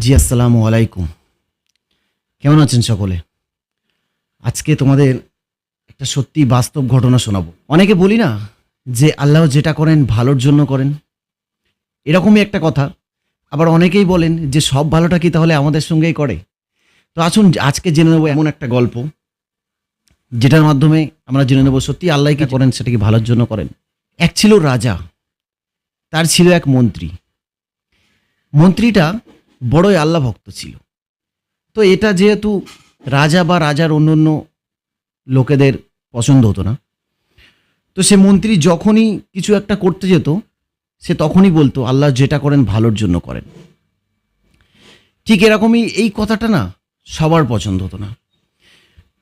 জি, আসসালামু আলাইকুম। কেমন আছেন সকলে? আজকে তোমাদের একটা সত্যি বাস্তব ঘটনা শোনাবো। অনেকে বলি না যে আল্লাহ যেটা করেন ভালোর জন্য করেন। এরকমই একটা কথা। আবার অনেকেই বলেন যে সব ভালোটা কি তাহলে আমাদের সঙ্গেই করে? তো আসুন, আজকে জেনে নেব এমন একটা গল্প, যেটার মাধ্যমে আমরা জেনে নেব সত্যি আল্লাহ কি করেন, সেটা কি ভালোর জন্য করেন। এক ছিল রাজা, তার ছিল এক মন্ত্রী। মন্ত্রীটা বড়ই আল্লাহ ভক্ত ছিল। তো এটা যেহেতু রাজা বা রাজার অন্য অন্য লোকেদের পছন্দ হতো না, তো সে মন্ত্রী যখনই কিছু একটা করতে যেত, সে তখনই বলতো, আল্লাহ যেটা করেন ভালোর জন্য করেন। ঠিক এরকমই এই কথাটা না সবার পছন্দ হতো না।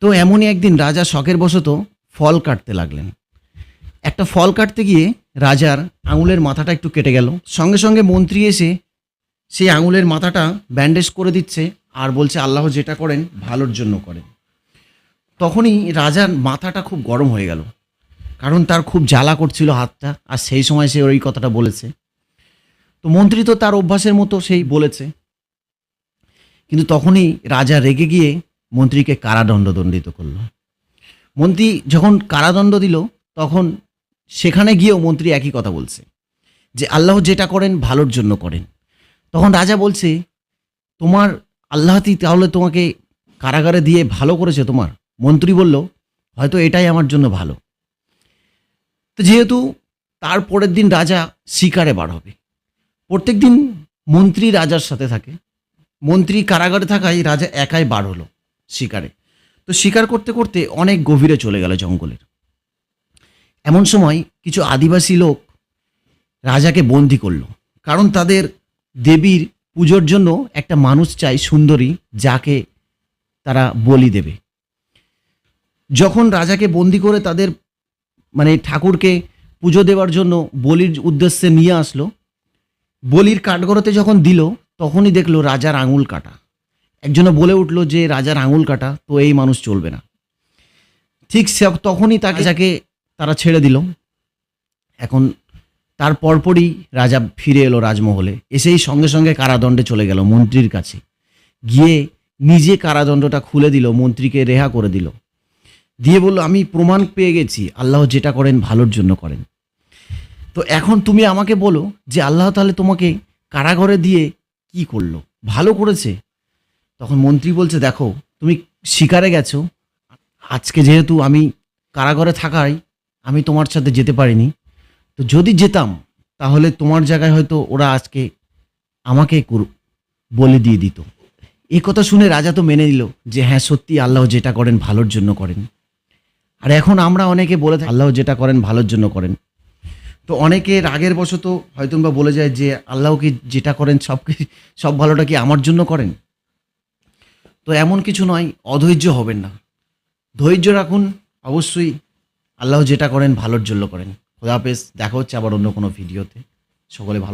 তো এমনই একদিন রাজা শখের বশত ফল কাটতে লাগলেন। একটা ফল কাটতে গিয়ে রাজার আঙুলের মাথাটা একটু কেটে গেল। সঙ্গে সঙ্গে মন্ত্রী এসে সেই আঙুলের মাথাটা ব্যান্ডেজ করে দিচ্ছে আর বলছে, আল্লাহ যেটা করেন, ভালোর জন্য করেন। তখনই রাজার মাথাটা খুব গরম হয়ে গেল, কারণ তার খুব জ্বালা করছিল হাতটা, আর সেই সময় সে ওই কথাটা বলেছে। তো মন্ত্রী তো তার অভ্যাসের মতো সেই বলেছে। কিন্তু তখনই রাজা রেগে গিয়ে মন্ত্রীকে কারাদণ্ড দণ্ডিত করল। মন্ত্রী যখন কারাদণ্ড দিল, তখন সেখানে গিয়েও মন্ত্রী একই কথা বলছে, যে, আল্লাহ যেটা করেন, ভালোর জন্য করেন। তখন রাজা বলছে, তোমার আল্লাহতি তাহলে তোমাকে কারাগারে দিয়ে ভালো করেছে তোমার? মন্ত্রী বলল, হয়তো এটাই আমার জন্য ভালো। তো যেহেতু তার পরের দিন রাজা শিকারে বার হবে। প্রত্যেক দিন মন্ত্রী রাজার সাথে থাকে। মন্ত্রী কারাগারে থাকায় রাজা একাই বার হলো শিকারে। তো শিকার করতে করতে অনেক গভীরে চলে গেল জঙ্গলের। এমন সময় কিছু আদিবাসী লোক রাজাকে বন্দি করল। কারণ তাদের দেবীর পুজোর জন্য একটা মানুষ চাই সুন্দরী, যাকে তারা বলি দেবে। যখন রাজাকে বন্দি করে তাদের মানে ঠাকুরকে পুজো দেওয়ার জন্য বলির উদ্দেশ্যে নিয়ে আসলো, বলির কাঠগড়াতে যখন দিল, তখনই দেখল রাজার আঙুল কাটা। একজনে বলে উঠল যে, রাজার আঙুল কাটা, তো এই মানুষ চলবে না। ঠিক সে তখনই তাকে, যাকে তারা ছেড়ে দিল। এখন তার পরপরই রাজা ফিরে এলো রাজমহলে। এসেই সঙ্গে সঙ্গে কারাদণ্ডে চলে গেল মন্ত্রীর কাছে। গিয়ে নিজে কারাদণ্ডটা খুলে দিল, মন্ত্রীকে রেহা করে দিল। দিয়ে বলল, আমি প্রমাণ পেয়ে গেছি, আল্লাহ যেটা করেন ভালোর জন্য করেন। তো এখন তুমি আমাকে বলো যে আল্লাহ তাহলে তোমাকে কারাগারে দিয়ে কি করল? ভালো করেছে? তখন মন্ত্রী বলছে, দেখো, তুমি শিকারে গেছো। আজকে যেহেতু আমি কারাগারে থাকায় আমি তোমার সাথে যেতে পারিনি তো যদি যেতাম, তাহলে তোমার জায়গায় হয়তো ওরা আজকে আমাকে বলে দিয়ে দিত। এই কথা শুনে রাজা তো মেনে নিল যে হ্যাঁ সত্যি আল্লাহ যেটা করেন ভালোর জন্য করেন। আর এখন আমরা অনেকে বলে থাকি, আল্লাহ যেটা করেন ভালোর জন্য করেন। তো অনেকে রাগের বশত হয়তো বা বলে যায় যে আল্লাহ কি যেটা করেন সব সব ভালোটা কি আমার জন্য করেন? তো এমন কিছু নয়, অধৈর্য হবেন না। ধৈর্য রাখুন, অবশ্যই আল্লাহ যেটা করেন ভালোর জন্য করেন। খোদা হাফেজ দেখা হচ্ছে আবার অন্য কোনো ভিডিওতে। সকলে ভালো